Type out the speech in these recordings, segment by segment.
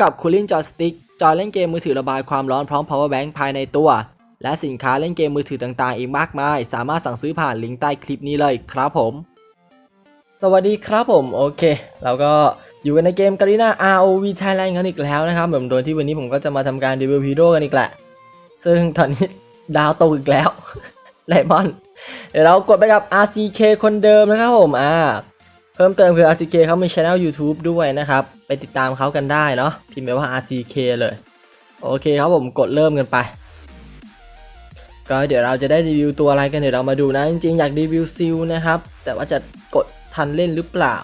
กับ Cooling Joystick จอยเล่นเกมมือถือระบายความร้อนพร้อม power bank ภายในตัว และสินค้าเล่นเกมมือถือต่างๆ อีกมากมาย สามารถสั่งซื้อผ่านลิงก์ใต้คลิปนี้เลยครับผม สวัสดีครับผม โอเค เราก็อยู่กันในเกม Garena ROV Thailand กันอีกแล้วนะครับแบบโดยที่วันนี้ผมก็จะมาทำการรีวิวฮีโร่กันอีกแหละ ซึ่งตอนนี้ดาวตกอีกแล้วไลมอนเดี๋ยวเรากดไปกับ RCK คนเดิมนะครับผม อ่า เพิ่มเติมคือ RCK เขามี channel YouTube ด้วยนะครับ ไปติดตามเขากันได้เนาะพิมพ์ไปว่า RCK เลย โอเคครับผมกดเริ่มกันไป ก็เดี๋ยวเราจะได้รีวิวตัวอะไรกันเดี๋ยวเรามาดูนะ จริงๆ อยากรีวิวซิลนะครับ แต่ว่าจะกดทันเล่นหรือเปล่า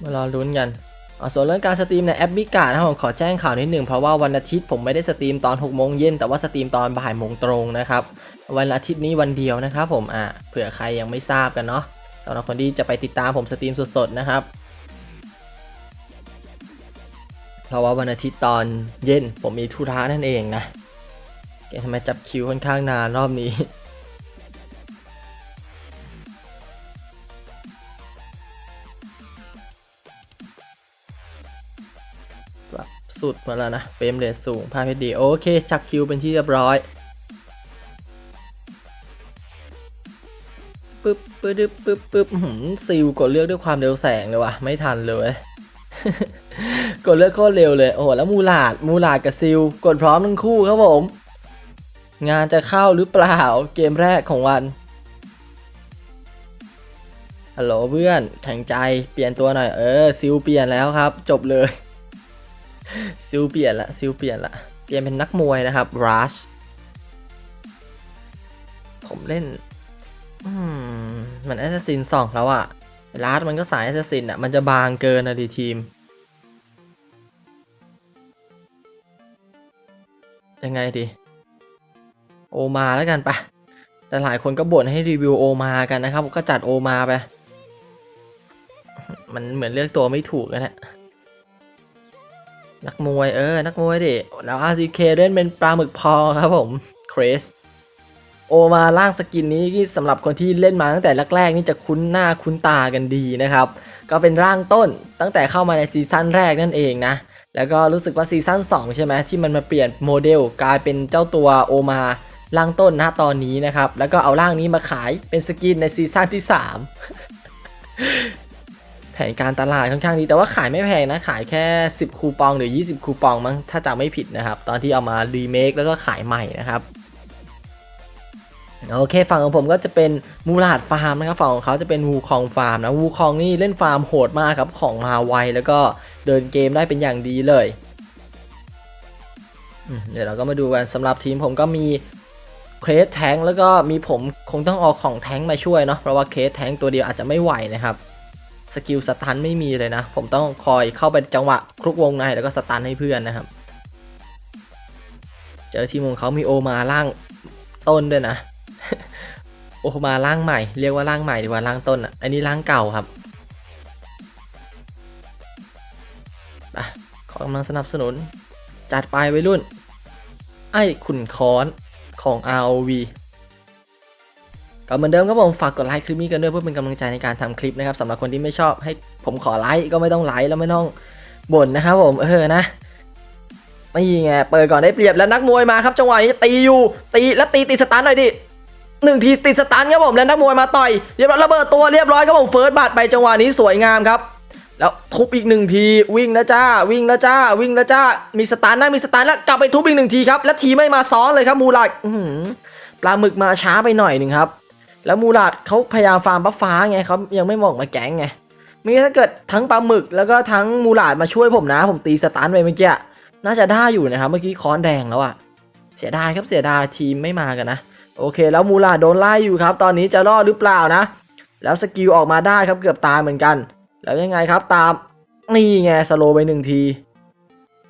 มารอลุ้นกันอ๋อส่วนเรื่องการสตรีมในแอปบิกานะผมขอแจ้งข่าวนิดหนึ่งเพราะว่าวันอาทิตย์ผมไม่ได้สตรีมตอน6โมงเย็นแต่ว่าสตรีมตอนบ่ายโมงตรงนะครับ วันอาทิตย์นี้วันเดียวนะครับผมอะเผื่อใครยังไม่ทราบกันเนาะสำหรับคนที่จะไปติดตามผมสตรีมสดๆนะครับเพราะว่าวันอาทิตย์ตอนเย็นผมมีธุระนั่นเองนะแกทำไมจับคิวค่อนข้างนานรอบนี้ปรับสุดมาแล้วนะเฟรมเรทสูงภาพเพดีโอเคจับคิวเป็นที่เรียบร้อย ปึ๊บปึ๊บปึ๊บปึ๊บซิลกดเลือกด้วยความเร็วแสงเลยว่ะ ไม่ทันเลยกดเลือกโคตรเร็วเลย โอ้โห แล้วมูลาด มูลาดกับซิลกดพร้อมทั้งคู่ครับผม งานจะเข้าหรือเปล่า เกมแรกของวัน ฮัลโหลเพื่อน แข่งใจ เปลี่ยนตัวหน่อย เออ ซิลเปลี่ยนแล้วครับ จบเลย ซิลเปลี่ยนละ ซิลเปลี่ยนละ เปลี่ยนเป็นนักมวยนะครับรัชผมเล่น มันแอสซัสซินสองแล้วอะลารัชมันก็สายแอสซัสซินอะมันจะบางเกินอะดีทีม ยังไงดี โอมาแล้วกันปะแต่หลายคนก็บ่นให้รีวิวโอมากันนะครับ ก็จัดโอมาไป มันเหมือนเลือกตัวไม่ถูกกันแหละนักมวยเออ นักมวยดิ แล้ว RCK เล่นเป็นปลาหมึกพอครับผมเครส โอมาล่างสกินนี้ที่สำหรับคนที่เล่นมาตั้งแต่แรกๆนี่จะคุ้นหน้าคุ้นตากันดีนะครับ ก็เป็นร่างต้นตั้งแต่เข้ามาในซีซั่นแรกนั่นเองนะแล้วก็รู้สึกว่าซีซั่น2ใช่ไหมที่มันมาเปลี่ยนโมเดลกลายเป็นเจ้าตัวโอมาร่างต้นณตอนนี้นะครับ แล้วก็เอาร่างนี้มาขายเป็นสกินในซีซั่นที่ 3 แผนการตลาดค่อนข้างดีแต่ว่าขายไม่แพงนะ ขายแค่ 10 คูปองหรือ 20 คูปองมั้งถ้าจำไม่ผิดนะครับ ตอนที่เอามารีเมคแล้วก็ขายใหม่นะครับ โอเคฝั่งของผมก็จะเป็นมูลาดฟาร์มนะครับฝั่งของเขาจะเป็นวูคองฟาร์มนะวูคองนี่เล่นฟาร์มโหดมากครับของมาไวแล้วก็เดินเกมได้เป็นอย่างดีเลยเดี๋ยวเราก็มาดูกันสำหรับทีมผมก็มีเครสแทงแล้วก็มีผมคงต้องเอาของแทงมาช่วยเนาะเพราะว่าเคสแทงตัวเดียวอาจจะไม่ไหวนะครับสกิลสตันไม่มีเลยนะ ผมต้องคอยเข้าไปจังหวะคลุกวงในแล้วก็สตันให้เพื่อนนะครับ เจอทีมของเขามีโอมาล่างต้นด้วยนะ โอมาล่างใหม่ เรียกว่าล่างใหม่ดีกว่าล่างต้นอะอันนี้ล่างเก่าครับอะขอกำลังสนับสนุน จัดไปไว้รุ่น ไอ้ขุนค้อนของ ROV ก็เหมือนเดิมครับผมฝากกดไลค์คลิปนี้กันด้วยเพื่อเป็นกำลังใจในการทำคลิปนะครับสำหรับคนที่ไม่ชอบให้ผมขอไลค์ก็ไม่ต้องไลค์แล้วไม่ต้องบ่นนะครับผมเออนะไม่ไงเปิดก่อนได้เปรียบแล้วนักมวยมาครับจังหวะนี้ตีอยู่ตีแล้วตีติดสตันหน่อยดิ หนึ่งทีติดสตันครับผมแล้วนักมวยมาต่อยเรียบร้อยระเบิดตัวเรียบร้อยครับผมเฟิร์สบัตไปจังหวะนี้สวยงามครับ แล้วทุบอีกหนึ่งทีวิ่งแล้วจ้าวิ่งแล้วจ้าวิ่งแล้วจ้ามีสตาร์ทนะมีสตาร์ทแล้วกลับไปทุบอีกหนึ่งทีครับแล้วทีไม่มาซ้อนเลยครับมูลาดปลาหมึกมาช้าไปหน่อยหนึ่งครับ แล้วมูลาดเขาพยายามฟาร์มบัฟฟ้าไงเขายังไม่มองมาแก๊งไงมีถ้าเกิดทั้งปลาหมึกแล้วก็ทั้งมูลาดมาช่วยผมนะ ผมตีสตาร์ทไปเมื่อกี้น่าจะได้อยู่นะครับเมื่อกี้ค้อนแดงแล้วอะเสียดายครับเสียดายทีมไม่มากันนะ โอเค แล้วมูลาโดนไล่อยู่ครับ ตอนนี้จะรอดหรือเปล่านะ แล้วสกิลออกมาได้ครับเกือบตายเหมือนกัน แล้วยังไงครับตามนี่ไงสโลไปหนึ่งที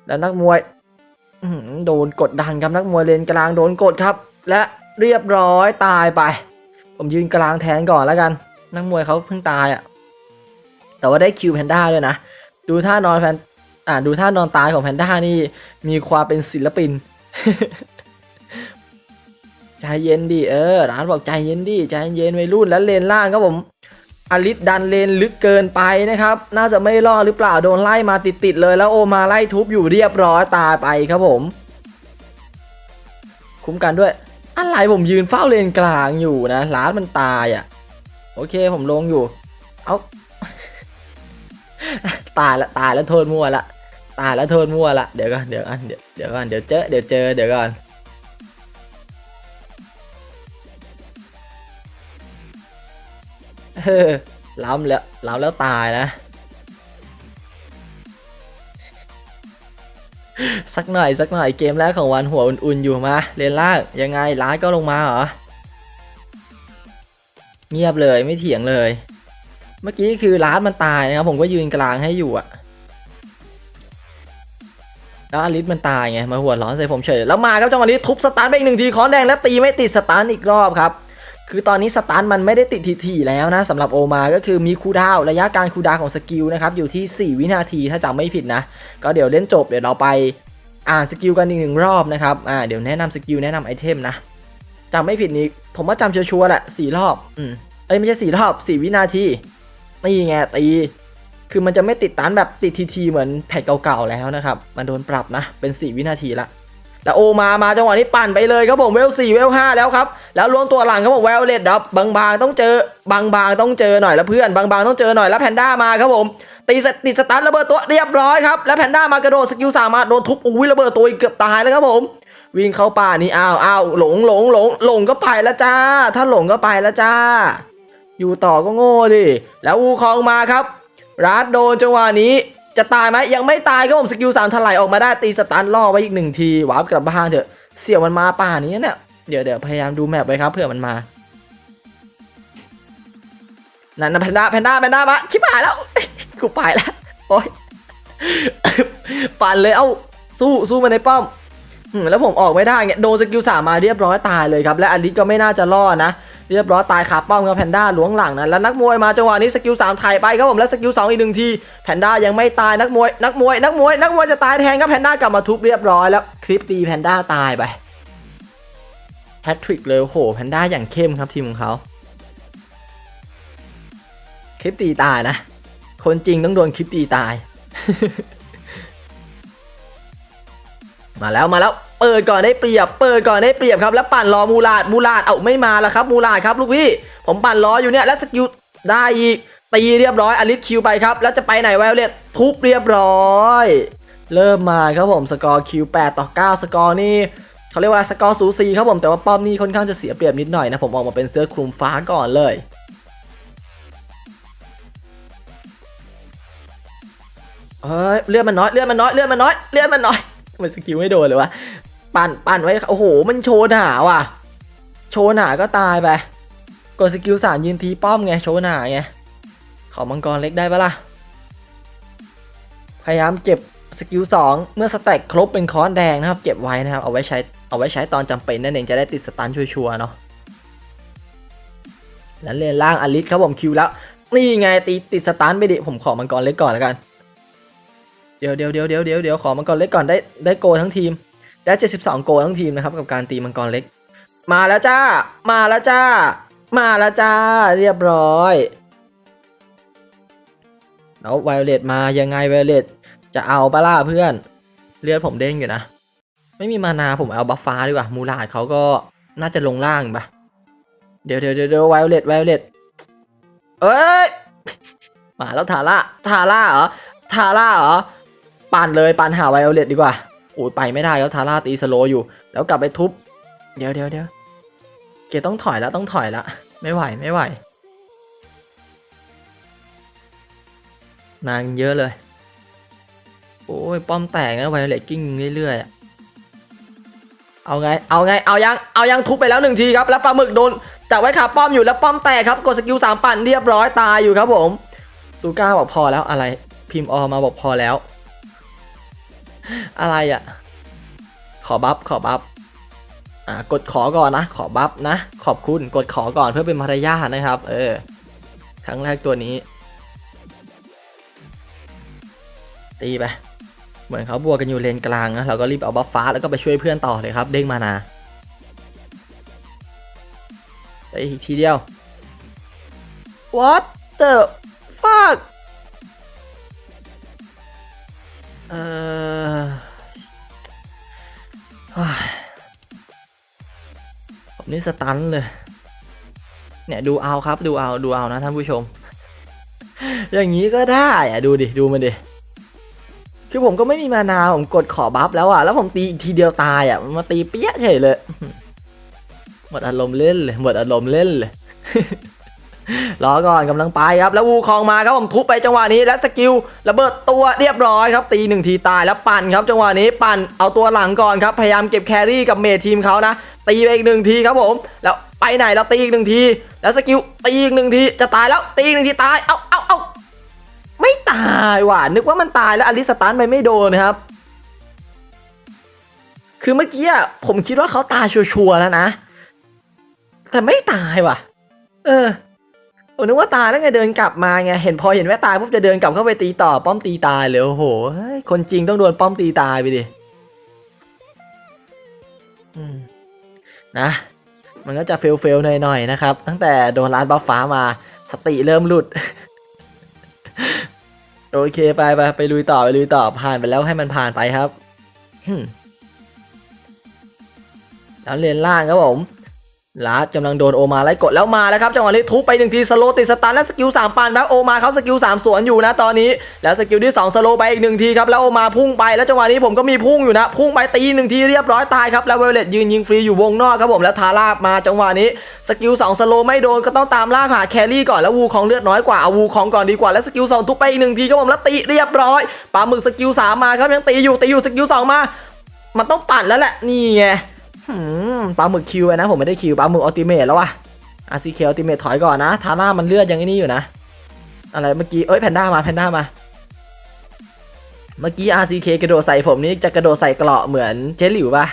แล้วนักมวยโดนกดดันครับนักมวยเลนกลางโดนกดครับ และเรียบร้อยตายไป ผมยืนกลางแทนก่อนแล้วกัน นักมวยเขาเพิ่งตายอะ่ะแต่ว่าได้คิวแพนด้าด้วยนะดูท่านอนแพนอ่าดูท่านอนตายของแพนด้านี่มีความเป็นศิลปิน ใจเย็นดิเออร้านบอกใจเย็นดิใจเย็นวัยรุ่นแล้วเลนล่างครับผมอลิสดันเลนลึกเกินไปนะครับ น่าจะไม่รอดหรือเปล่าโดนไล่มาติดๆเลยแล้วโอมาไล่ทุบอยู่เรียบร้อยตายไปครับผม คุ้มกันด้วยอะไรผมยืนเฝ้าเลนกลางอยู่นะลาดมันตายอะ่ะ โอเคผมลงอยู่ เอาตายละตายแล้วโทษมั่วละตายแล้วโทษมั่วละเดี๋ยวก่อนเดี๋ยวก่อนเดี๋ยวเดี๋ยวก่อนเดี๋ยวเจอเดี๋ยวเจอเดี๋ยวก่อน เออล้ำแล้วล้ำแล้วตายนะ สักหน่อยสักหน่อยเกมแรกของวันหัวอุ่นๆอยู่มาเลนล่างยังไงร้านก็ลงมาเหรอ เงียบเลยไม่เถียงเลย เมื่อกี้คือร้านมันตายนะครับผมก็ยืนกลางให้อยู่อะแล้วอลิสมันตายไงมาหัวร้อนใส่ผมเฉยแล้วมาครับจังหวะนี้ทุบสตาร์ไปอีกหนึ่งทีคอนแดงแล้วตีไม่ติดสตาร์อีกรอบครับ คือตอนนี้สตาร์ทมันไม่ได้ติดทีๆแล้วนะสำหรับโอมาก็คือมีคูดาวระยะการคูดาวของสกิลนะครับอยู่ที่ 4 วินาทีถ้าจำไม่ผิดนะ ก็เดี๋ยวเล่นจบเดี๋ยวเราไปอ่านสกิลกันอีกหนึ่งรอบนะครับอ่าเดี๋ยวแนะนำสกิลแนะนำไอเทมนะจำไม่ผิดนี้ผมว่าจำชัวร์ๆแหละสี่รอบอืมเอ้ยไม่ใช่สี่รอบสี่วินาทีนี่ไงตีคือมันจะไม่ติดตันแบบติดทีๆเหมือนแพทเก่าๆแล้วนะครับ มันโดนปรับนะ เป็น 4 วินาทีละ แต่โอมามาจังหวะนี้ปั่นไปเลยครับผมเวล4เวล5แล้วครับแล้วรวมตัวหลังครับผมเวลเลดดับบางๆต้องเจอบางๆต้องเจอหน่อยแล้วเพื่อนบางๆต้องเจอหน่อยแล้วแพนด้ามาครับผมตีสติดสตาร์ทระเบิดตัวเรียบร้อยครับแล้วแพนด้ามากระโดดสกิลสามารถโดนทุบอุ้ยระเบิดตัวอีกเกือบตายแล้วครับผมวิ่งเข้าป่านี่อ้าวอ้าวหลงหลงหลงหลงก็ไปแล้วจ้า ถ้าหลงก็ไปแล้วจ้า อยู่ต่อก็โง่ดิแล้วอูคองมาครับรัดโดนจังหวะนี้ จะตายไหมยังไม่ตายครับผมสกิลสามถลายออกมาได้ตีสตันล่อไว้อีกหนึ่งทีวาร์ปกลับบ้านเถอะ เสี่ยวมันมาป่านี้เนี่ยเดี๋ยวเดี๋ยวพยายามดูแมปไว้ครับเผื่อมันมานั่นนะแพนด้าแพนด้าแพนด้ามาชิบหายแล้วกูไปแล้วโอ๊ยปั่นเลยเอ้าสู้สู้มาในป้อมแล้วผมออกไม่ได้เงี้ยโดนสกิลสามมาเรียบร้อยตายเลยครับ และอลิสก็ไม่น่าจะรอดนะ เรียบร้อยตายขาป้อมครับแพนด้าหลวงหลังนะแล้วนักมวยมาจังหวะนี้สกิลสามถ่ายไปครับผมแล้วสกิลสองอีกหนึ่งทีแพนด้ายังไม่ตายนักมวยนักมวยนักมวยนักมวยจะตายแทนครับแพนด้ากลับมาทุบเรียบร้อยแล้วคลิปตีแพนด้าตายไปแพทริกเลยโอ้โหแพนด้าอย่างเข้มครับทีมของเขาคลิปตีตายนะ คนจริงต้องโดนคลิปตีตาย มาแล้วมาแล้ว เปิดก่อนได้เปรียบ เปิดก่อนได้เปรียบครับแล้วปั่นรอมูลาดมูลาดเอาไม่มาแล้วครับมูลาดครับลูกพี่ ผมปั่นรออยู่เนี่ยแล้วสกิลได้อีกตีเรียบร้อยอลิสคิวไปครับ แล้วจะไปไหนไวโอเลตทุบเรียบร้อย เริ่มมาครับผมสกอร์คิว8ต่อ 9 สกอร์นี่เขาเรียกว่าสกอร์สูสีครับผมแต่ว่าป้อมนี่ค่อนข้างจะเสียเปรียบนิดหน่อยนะผมออกมาเป็นเสื้อคลุมฟ้าก่อนเลยเฮ้ยเลือดมันน้อยเลือดมันน้อยเลือดมันน้อยเลือดมันน้อยมันสกิลไม่โดนเลยวะ ปั่นปั่นไว้โอ้โห มันโชว์หนาว่ะ โชว์หนาก็ตายไป กดสกิลสามยืนทีป้อมไงโชว์หนาไงขอมังกรเล็กได้ปะล่ะ พยายามเก็บสกิลสองเมื่อสแต็กครบเป็นค้อนแดงนะครับ เก็บไว้นะครับ เอาไว้ใช้เอาไว้ใช้ตอนจำเป็นนั่นเองจะได้ติดสตันชัวร์ๆเนาะแล้วเลนล่างอลิสครับผมคิวแล้ว นี่ไงตีติดสตันไปดิผมขอมังกรเล็กก่อนแล้วกัน เดี๋ยวเดี๋ยวเดี๋ยวเดี๋ยวเดี๋ยวขอมังกรเล็กก่อนได้ได้โกทั้งทีม ได้ 72 โกลทั้งทีมนะครับกับการตีมังกรเล็ก มาแล้วจ้า มาแล้วจ้า มาแล้วจ้า เรียบร้อย แล้วไวโอเลตมายังไงไวโอเลตจะเอาปะล่ะเพื่อน เลือดผมเด้งอยู่นะ ไม่มีมานาผมเอาบัฟฟ้าดีกว่า มูลาดเขาก็น่าจะลงล่างปะเดี๋ยวเดี๋ยวเดี๋ยวเดี๋ยวไวโอเลตไวโอเลตเอ้ย มาแล้วทาร่าทาร่าเหรอทาร่าเหรอ ปั่นเลยปั่นหาไวโอเลตดีกว่า โอ้ยไปไม่ได้แล้วทาร่าตีสโลอยู่ แล้วกลับไปทุบ เดี๋ยวเดี๋ยวเดี๋ยวเกต้องถอยแล้วต้องถอยแล้วไม่ไหวไม่ไหวนานเยอะเลย โอ้ยป้อมแตกนะไวเลตกิ้งเรื่อยๆเอาไงเอาไงเอายังเอายังทุบไปแล้วหนึ่งทีครับแล้วปลาหมึกโดนจับไว้ขาป้อมอยู่แล้วป้อมแตกครับกดสกิลสามปั่นเรียบร้อยตายอยู่ครับผมซูก้าบอกพอแล้วอะไรพิมพ์ออมาบอกพอแล้ว อะไรอะ ขอบัฟขอบัฟอ่ากดขอก่อนนะ ขอบัฟนะ ขอบคุณกดขอก่อนเพื่อเป็นมารยาทนะครับ เออ ครั้งแรกตัวนี้ ตีไป เหมือนเขาบวกกันอยู่เลนกลางนะเราก็รีบเอาบัฟฟ้าแล้วก็ไปช่วยเพื่อนต่อเลยครับ เด้งมานาไปอีกทีเดียว what the fuck เออผมนี่สตันเลย เนี่ยดูเอาครับ ดูเอาดูเอานะท่านผู้ชม อย่างนี้ก็ได้อะดูดิ ดูมันดิ คือผมก็ไม่มีมานาผมกดขอบัฟแล้วอะแล้วผมตีอีกทีเดียวตายอะมันมาตีเปี้ยเฉยเลย หมดอารมณ์เล่นเลย หมดอารมณ์เล่นเลย รอก่อนกำลังไปครับแล้ววูคองมาครับผมทุบไปจังหวะนี้และสกิลระเบิดตัวเรียบร้อยครับ ตีหนึ่งทีตายแล้วปั่นครับ จังหวะนี้ปั่นเอาตัวหลังก่อนครับพยายามเก็บแครี่กับเมททีมเขานะตีไปอีกหนึ่งทีครับผม แล้วไปไหนแล้วตีอีกหนึ่งที แล้วสกิลตีอีกหนึ่งทีจะตายแล้วตีอีกหนึ่งทีตายเอาเอาเอาไม่ตายว่ะนึกว่ามันตายแล้วอลิสตันไปไม่โดนนะครับ คือเมื่อกี้อะผมคิดว่าเขาตายชัวร์แล้วนะ แต่ไม่ตายว่ะ เออ ผมนึกว่าตายแล้วไงเดินกลับมาไง เห็นพอเห็นแว่ตายปุ๊บจะเดินกลับเข้าไปตีต่อป้อมตีตายเลยโอ้โห คนจริงต้องโดนป้อมตีตายไปดิอนะ มันก็จะเฟลเฟลหน่อยๆนะครับ ตั้งแต่โดนร้านบัฟฟ้ามาสติเริ่มหลุด โอเคไปไปไปลุยต่อไปลุยต่อผ่านไปแล้วให้มันผ่านไปครับแล้วเลนล่างครับผม ลาดกำลังโดนโอมาไล่กดแล้วมาแล้วครับจังหวะนี้ทุบไปหนึ่งทีสโลติดสตาร์และสกิลสามปันครับโอมาเขาสกิลสามสวนอยู่นะตอนนี้ แล้วสกิลที่สองสโลไปอีกหนึ่งทีครับแล้วโอมาพุ่งไปแล้วจังหวะนี้ผมก็มีพุ่งอยู่นะ พุ่งไปตีหนึ่งทีเรียบร้อยตายครับแล้วเวลเลตยืนยิงฟรีอยู่วงนอกครับผมแล้วทาร่ามาจังหวะนี้สกิล2สโลไม่โดนก็ต้องตามล่าหาแครี่ก่อนแล้ววูของเลือดน้อยกว่าเอาวูของก่อนดีกว่าแล้วสกิล2ทุบไปอีกหนึ่งทีครับผมแล้วตีเรียบร้อยปาหมึกสกิล3มาครับยังตีอยู่ตีอยู่สกิล2มา มันต้องปั่นแล้วแหละนี่ไง ปลาหมึกคิวไปนะผมไม่ได้คิวปลาหมึกอัลติเมทแล้ววะอาซีเคอัลติเมทถอยก่อนนะ ทาร่ามันเลือดยังไอ้นี่อยู่นะ อะไรเมื่อกี้ เอ้ยแพนด้ามาแพนด้ามา เมื่อกี้ RCK กระโดดใส่ผมนี่จะกระโดดใส่เกราะเหมือนเจหลิวปะ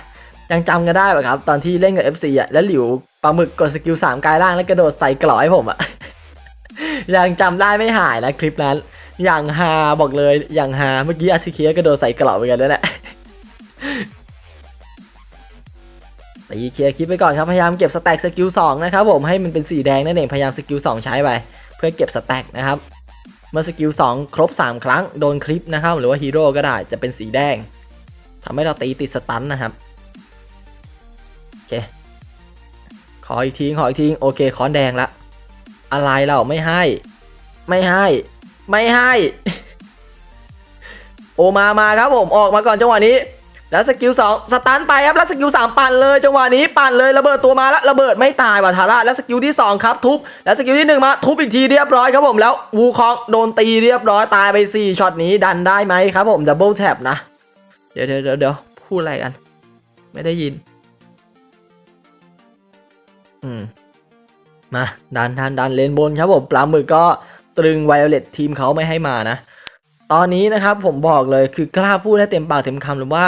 ยังจำกันได้ปะครับ ตอนที่เล่นกับ FC อะแล้วหลิวปลาหมึกกดสกิลสามกายล่างแล้วกระโดดใส่เกราะให้ผมอะยังจำได้ไม่หายนะคลิปนั้น อย่างฮาบอกเลยอย่างฮาเมื่อกี้ RCK กระโดดใส่เกราะเหมือนกันแล้วแหละ ตีเคลียร์คลิปไปก่อนครับ พยายามเก็บสแต็กสกิล2นะครับผมให้มันเป็นสีแดงนั่นเองพยายามสกิล2ใช้ไปเพื่อเก็บสแต็กนะครับเมื่อสกิล2ครบ 3 ครั้งโดนคลิปนะครับหรือว่าฮีโร่ก็ได้จะเป็นสีแดงทำให้เราตีติดสตันนะครับโอเคขออีกทีขออีกทีโอเคค้อนแดงละอะไรเราไม่ให้ ไม่ให้ ไม่ให้ โอมามาครับผมออกมาก่อนจังหวะนี้ แล้วสกิลสองสตันไปครับแล้วสกิลสามปั่นเลยจังหวะนี้ปั่นเลยระเบิดตัวมาแล้วระเบิดไม่ตายว่ะทาร่าแล้วสกิลที่สองครับทุบแล้วสกิลที่หนึ่งมาทุบอีกทีเรียบร้อยครับผมแล้ววูคองโดนตีเรียบร้อยตายไปสี่ช็อตนี้ดันได้ไหมครับผมดับเบิลแท็บนะ เดี๋ยวเดี๋ยวเดี๋ยวพูดอะไรกัน ไม่ได้ยิน อืมมาดันดันดันเลนบนครับผมปลาหมึกก็ตรึงไวโอเลตทีมเขาไม่ให้มานะ ตอนนี้นะครับผมบอกเลยคือกล้าพูดได้เต็มปากเต็มคำเลยว่า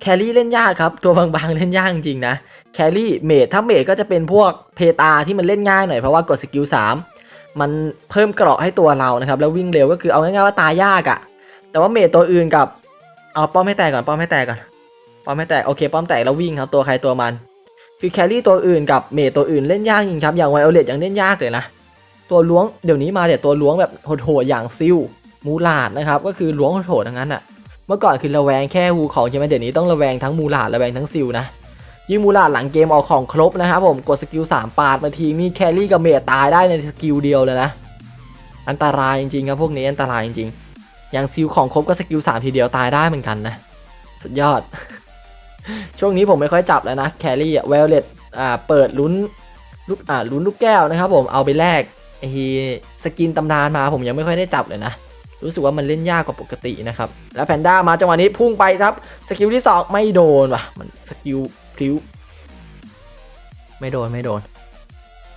แครี่เล่นยากครับ ตัวบางๆเล่นยากจริงนะแครี่เมดถ้าเมดก็จะเป็นพวกเพตาที่มันเล่นง่ายหน่อยเพราะว่ากดสกิล3มันเพิ่มเกราะให้ตัวเรานะครับแล้ววิ่งเร็วก็คือเอาง่ายๆว่าตายยากอะ่ะ แต่ว่าเมดตัวอื่นกับเอาป้อมให้แตกก่อนป้อมให้แตกก่อนป้อมให้แตกโอเค ป้อมแตกแล้ววิ่งครับตัวใครตัวมันคือแครี่ตัวอื่นกับเมดตัวอื่นเล่นยากจริงครับอย่างไวโอเลตยังเล่นยากเลยนะตัวล้วงเดี๋ยวนี้มาแต่ตัวล้วงแบบโหดๆอย่างซิลมูลาดนะครับก็คือล้วงโหดๆทั้งนั้นอะ เมื่อก่อนคือระแวงแค่ฮูของใช่ไหมเดี๋ยวนี้ต้องระแวงทั้งมูลาดระแวงทั้งซิลนะยิ่งมูลาดหลังเกมออกของครบนะครับผมกดสกิล3ปาดมาทีนี่แครี่กับเมดตายได้ในสกิลเดียวเลยนะ อันตรายจริงๆครับพวกนี้อันตรายจริงๆ อย่างซิลของครบก็สกิล3ทีเดียวตายได้เหมือนกันนะ สุดยอด ช่วงนี้ผมไม่ค่อยจับแล้วนะแครี่อะเวลเลตอ่าเปิดลุ้นลูกอ่าลุ้นลูกแก้วนะครับผมเอาไปแลกไอ้สกินตำนานมาผมยังไม่ค่อยได้จับเลยนะ รู้สึกว่ามันเล่นยากกว่าปกตินะครับ แล้วแพนด้ามาจังหวะนี้พุ่งไปครับ สกิลที่2ไม่โดนว่ะ มันสกิลพลิ้ว ไม่โดนไม่โดน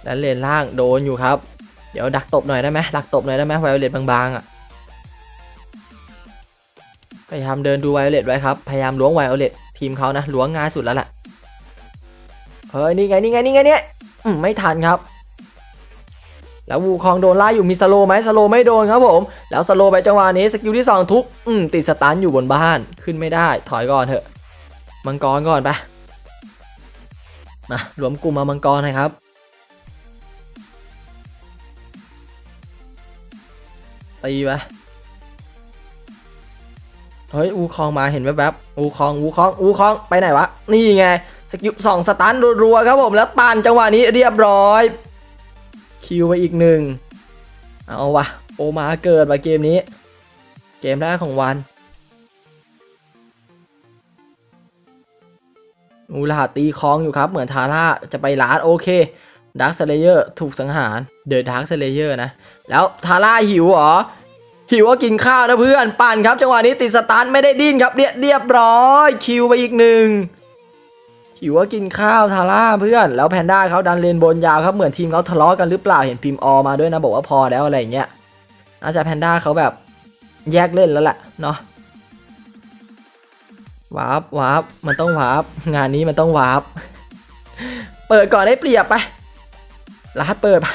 แล้วเลนล่างโดนอยู่ครับ เดี๋ยวดักตบหน่อยได้ไหมดักตบหน่อยได้ไหมไวโอเลตบางๆอะ พยายามเดินดูไวโอเลตไว้ครับ พยายามล้วงไวโอเลตทีมเขานะล้วงง่ายสุดแล้วแหละเฮ้ยนี่ไงนี่ไงนี่ไงเนี่ยไม่ทันครับ แล้ววูคองโดนไล่อยู่มีสโลไหมสโลไม่โดนครับผม แล้วสโลไปจังหวะนี้สกิลที่ 2 ทุบอืมติดสตันอยู่บนบ้านขึ้นไม่ได้ถอยก่อนเถอะ มังกรก่อนไปมารวมกลุ่มมามังกรนะครับตีไปเฮ้ยอูคองมาเห็นแวบๆอูคองอูคองอูคองไปไหนวะ นี่ไงสกิลสองสตันรัวๆครับผมแล้วปานจังหวะนี้เรียบร้อย คิวไปอีกหนึ่งเอาวะโอมาเกิดว่ะเกมนี้ เกมแรกของวันอูลาตีคองอยู่ครับ เหมือนทาร่าจะไปลาดโอเคดาร์คเซเลเยอร์ถูกสังหารเดอะดาร์คเซเลเยอร์นะ แล้วทาร่าหิวเหรอ หิวก็กินข้าวนะเพื่อน ปั่นครับ จังหวะนี้ติดสตาร์ทไม่ได้ดิ้นครับเรียบเรียบร้อยคิวไปอีกหนึ่ง หิวก็กินข้าวทาร่าเพื่อนแล้วแพนด้าเขาดันเลนบนยาวครับเหมือนทีมเขาทะเลาะกันหรือเปล่าเห็นพิมพ์ออมาด้วยนะบอกว่าพอแล้วอะไรเงี้ยน่าจะแพนด้าเขาแบบแยกเล่นแล้วแหละเนาะวาร์ปวาร์ปมันต้องวาร์ปงานนี้มันต้องวาร์ปเปิดก่อนได้เปรียบไปลาดเปิดไป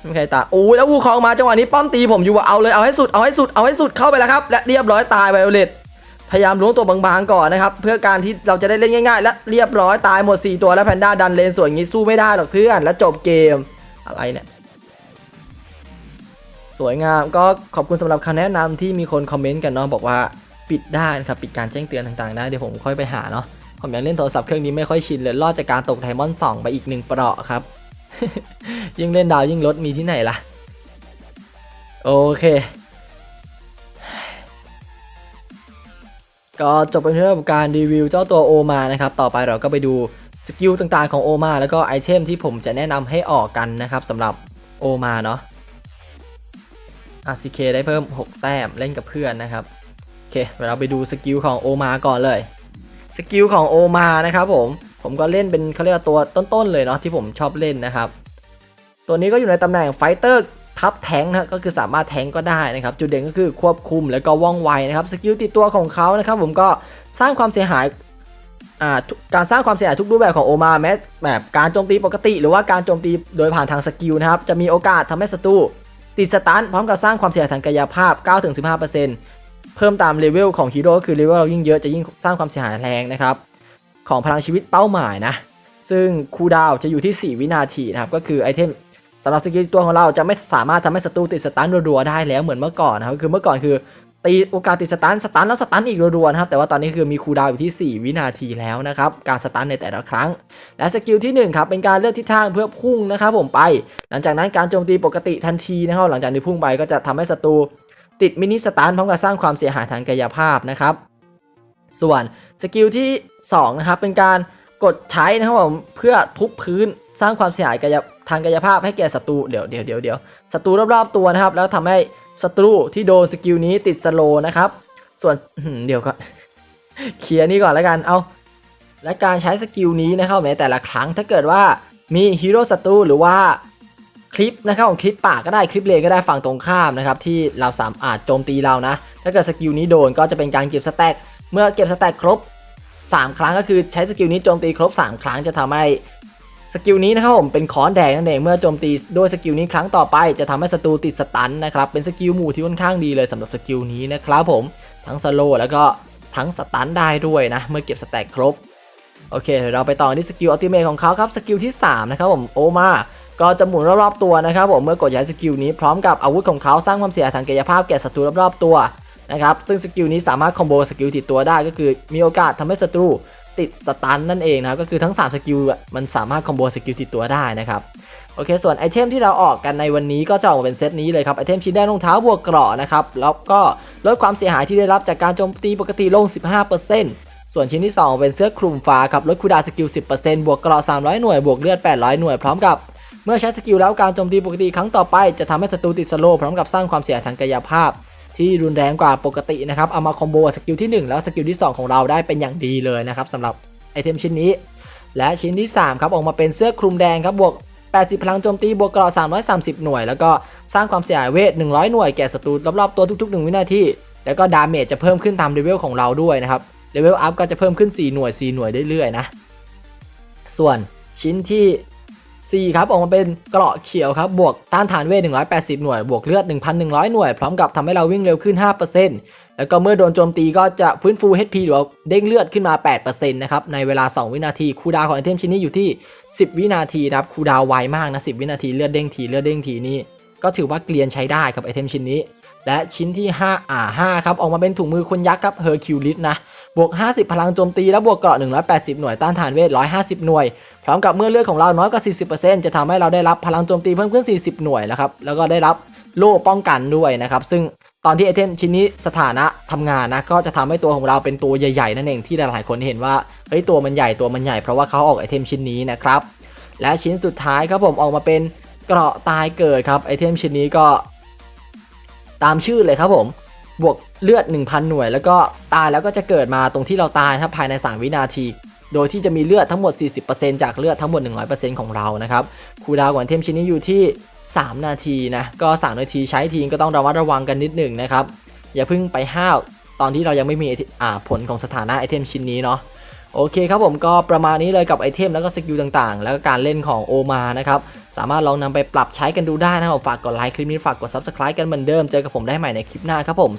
ไม่ใครตาโอ้แล้ววูคองมาจังหวะนี้ป้อมตีผมอยู่ว่าเอาเลยเอาให้สุดเอาให้สุดเอาให้สุดเข้าไปแล้วครับ และเรียบร้อยตายไวโอเลต พยายามล้วงตัวบางๆก่อนนะครับ เพื่อการที่เราจะได้เล่นง่ายๆ และเรียบร้อยตายหมด 4 ตัวแล้วแพนด้าดันเลนส่วนอย่างนี้สู้ไม่ได้หรอกเพื่อน แล้วจบเกมอะไรเนี่ยสวยงามก็ขอบคุณสำหรับคำแนะนำที่มีคนคอมเมนต์กันเนาะบอกว่าปิดได้นะครับปิดการแจ้งเตือนต่างๆได้เดี๋ยวผมค่อยไปหาเนาะผมยังเล่นโทรศัพท์เครื่องนี้ไม่ค่อยชินเลยรอดจากการตกไดมอนสองไปอีกหนึ่งเปราะครับ ยิ่งเล่นดาวยิ่งลดมีที่ไหนล่ะ โอเค ก็จบไปเรื่องของการรีวิวเจ้าตัวโอมานะครับต่อไปเราก็ไปดูสกิลต่างๆของโอมาแล้วก็ไอเทมที่ผมจะแนะนำให้ออกกันนะครับสำหรับโอมาเนาะ RCK ได้เพิ่ม 6 แต้มเล่นกับเพื่อนนะครับโอเคเดี๋ยวเราไปดูสกิลของโอมาก่อนเลยสกิลของโอมานะครับผมผมก็เล่นเป็นเขาเรียกว่าตัวต้นๆเลยเนาะที่ผมชอบเล่นนะครับ ตัวนี้ก็อยู่ในตำแหน่งไฟเตอร์ ทับแทงนะก็คือสามารถแทงก็ได้นะครับ จุดเด่นก็คือควบคุมแล้วก็ว่องไวนะครับสกิลติดตัวของเขานะครับผมก็สร้างความเสียหายการสร้างความเสียหายทุกรูปแบบของโอมาแม้แบบการโจมตีปกติ หรือว่าการโจมตีโดยผ่านทางสกิลนะครับจะมีโอกาสทำให้ศัตรูติดสตันพร้อมกับสร้างความเสียหายทางกายภาพ 9-15%เพิ่มตามเลเวลของฮีโร่ก็คือเลเวลเรายิ่งเยอะจะยิ่งสร้างความเสียหายแรงนะครับของพลังชีวิตเป้าหมายนะซึ่งคูดาวจะอยู่ที่ 4 วินาทีนะครับก็คือไอเทม สำหรับสกิลตัวของเราจะไม่สามารถทำให้ศัตรูติดสตันรัวๆได้แล้วเหมือนเมื่อก่อนนะครับคือเมื่อก่อนคือตีโอกาสติดสตันสตันแล้วสตันอีกรัวๆนะครับแต่ว่าตอนนี้คือมีคูลดาวอยู่ที่ 4 วินาทีแล้วนะครับการสตันในแต่ละครั้ง และสกิลที่1ครับเป็นการเลือกทิศทางเพื่อพุ่งนะครับผมไป หลังจากนั้นการโจมตีปกติทันทีนะครับหลังจากที่พุ่งไปก็จะทำให้ศัตรูติดมินิสตันพร้อมกับสร้างความเสียหายทางกายภาพนะครับส่วนสกิลที่2นะครับเป็นการกดใช้นะครับผมเพื่อทุบพื้นสร้างความเสียหายกาย ทางกายภาพให้แก่ศัตรูเดี๋ยวเดี๋ยวเดี๋ยวเดี๋ยวศัตรูรอบๆตัวนะครับ แล้วทำให้ศัตรูที่โดนสกิลนี้ติดสโลนะครับ ส่วนเดี๋ยวก็เคลียร์นี่ก่อนแล้วกันเอาและการใช้สกิลนี้นะครับในแต่ละครั้งถ้าเกิดว่ามีฮีโร่ศัตรูหรือว่าคลิปนะครับของคลิปปากก็ได้คลิปเลนก็ได้ฝั่งตรงข้ามนะครับที่เราสามารถโจมตีเรานะ ถ้าเกิดสกิลนี้โดนก็จะเป็นการเก็บสแต็กเมื่อเก็บสแต็กครบ 3 ครั้งก็คือใช้สกิลนี้โจมตีครบ 3 ครั้งจะทำให้ สกิลนี้นะครับผมเป็นค้อนแดงนั่นเองเมื่อโจมตีด้วยสกิลนี้ครั้งต่อไปจะทำให้ศัตรูติดสตันนะครับเป็นสกิลหมู่ที่ค่อนข้างดีเลยสำหรับสกิลนี้นะครับผมทั้งสโลว์แล้วก็ทั้งสตันได้ด้วยนะ เมื่อเก็บสแต็กครบโอเคเดี๋ยวเราไปต่อที่สกิลอัลติเมทของเขาครับสกิลที่ 3 นะครับผมโอมาก็จะหมุนรอบๆตัวนะครับผมเมื่อกดใช้สกิลนี้พร้อมกับอาวุธของเขาสร้างความเสียหายทางกายภาพแก่ศัตรูรอบๆตัวนะครับซึ่งสกิลนี้สามารถคอมโบสกิลติดตัวได้ก็คือมีโอกาสทำให้ศัตรู ติดสตันนั่นเองนะครับก็คือทั้ง 3 สกิลมันสามารถคอมโบสกิลติดตัวได้นะครับโอเค ส่วนไอเทมที่เราออกกันในวันนี้ก็จะออกมาเป็นเซตนี้เลยครับ ไอเทมชิ้นแรกรองเท้าบวกเกราะนะครับ แล้วก็ลดความเสียหายที่ได้รับจากการโจมตีปกติลง 15%ส่วนชิ้นที่ 2 เป็นเสื้อคลุมฟ้าครับ ลดคูดาสกิล 10%บวกเกราะ300 หน่วย บวกเลือด 800 หน่วย พร้อมกับ เมื่อใช้สกิลแล้วการโจมตีปกติครั้งต่อไปจะทำให้ศัตรูติดสโลพร้อมกับสร้างความเสียหายทางกายภาพ ที่รุนแรงกว่าปกตินะครับ เอามาคอมโบกับสกิลที่ 1 แล้วสกิลที่ 2 ของเราได้เป็นอย่างดีเลยนะครับสำหรับไอเทมชิ้นนี้ และชิ้นที่ 3 ครับออกมาเป็นเสื้อคลุมแดงครับบวก 80 พลังโจมตีบวกเกราะ330 หน่วย แล้วก็สร้างความเสียหายเวท 100 หน่วยแก่ศัตรูรอบๆตัวทุกๆ 1 วินาทีแล้วก็ดาเมจจะเพิ่มขึ้นตามเลเวลของเราด้วยนะครับเลเวลอัพก็จะเพิ่มขึ้น 4 หน่วย 4 หน่วยเรื่อยๆนะส่วนชิ้นที่ 4 ครับ ออกมาเป็นเกราะเขียวครับ บวกต้านทานเวท 180 หน่วย บวกเลือด 1,100 หน่วย พร้อมกับทำให้เราวิ่งเร็วขึ้น 5%แล้วก็เมื่อโดนโจมตีก็จะฟื้นฟู HP หรือว่าเด้งเลือดขึ้นมา 8%นะครับ ในเวลา 2 วินาที คูดาวของไอเทมชิ้นนี้อยู่ที่ 10 วินาทีนะครับ คูดาวไวมากนะ 10 วินาที เลือดเด้งที เลือดเด้งทีนี่ ก็ถือว่าเกลียนใช้ได้กับไอเทมชิ้นนี้ และชิ้นที่ 5 อ่า 5 ครับ ออกมาเป็นถุงมือคนยักษ์ครับเฮอร์คิวลิสนะ บวก 50 พลังโจมตี และบวกเกราะ 180 หน่วย ต้านทานเวท 150 หน่วย ร้อมกับเมื่อเลือดของเราน้อยกว่า 40%จะทำให้เราได้รับพลังโจมตีเพิ่มขึ้น 40 หน่วยแล้วครับแล้วก็ได้รับโล่ป้องกันด้วยนะครับซึ่งตอนที่ไอเทมชิ้นนี้สถานะทำงานนะก็จะทำให้ตัวของเราเป็นตัวใหญ่ๆนั่นเองที่หลายๆคนเห็นว่าเฮ้ยตัวมันใหญ่ตัวมันใหญ่เพราะว่าเขาออกไอเทมชิ้นนี้นะครับและชิ้นสุดท้ายครับผมออกมาเป็นเกราะตายเกิดครับไอเทมชิ้นนี้ก็ ตามชื่อเลยครับผมบวกเลือด 1,000 หน่วย แล้วก็ตายแล้วก็จะเกิดมาตรงที่เราตายครับภายใน 3 วินาที โดยที่จะมีเลือดทั้งหมด 40%จากเลือดทั้งหมด 100%ของเรานะครับคูลดาวน์ของไอเทมชิ้นนี้อยู่ที่ 3 นาทีนะ ก็ 3 นาทีใช้ทีก็ต้องระมัดระวังกันนิดหนึ่งนะครับ อย่าเพิ่งไปห้าวตอนที่เรายังไม่มีอ่าผลของสถานะไอเทมชิ้นนี้เนาะ โอเคครับผมก็ประมาณนี้เลยกับไอเทมแล้วก็สกิลต่างๆ แล้วก็การเล่นของโอมานะครับ สามารถลองนำไปปรับใช้กันดูได้นะครับ ฝากกดไลค์คลิปนี้ฝากกด subscribe กันเหมือนเดิม เจอกับผมได้ใหม่ในคลิปหน้าครับผม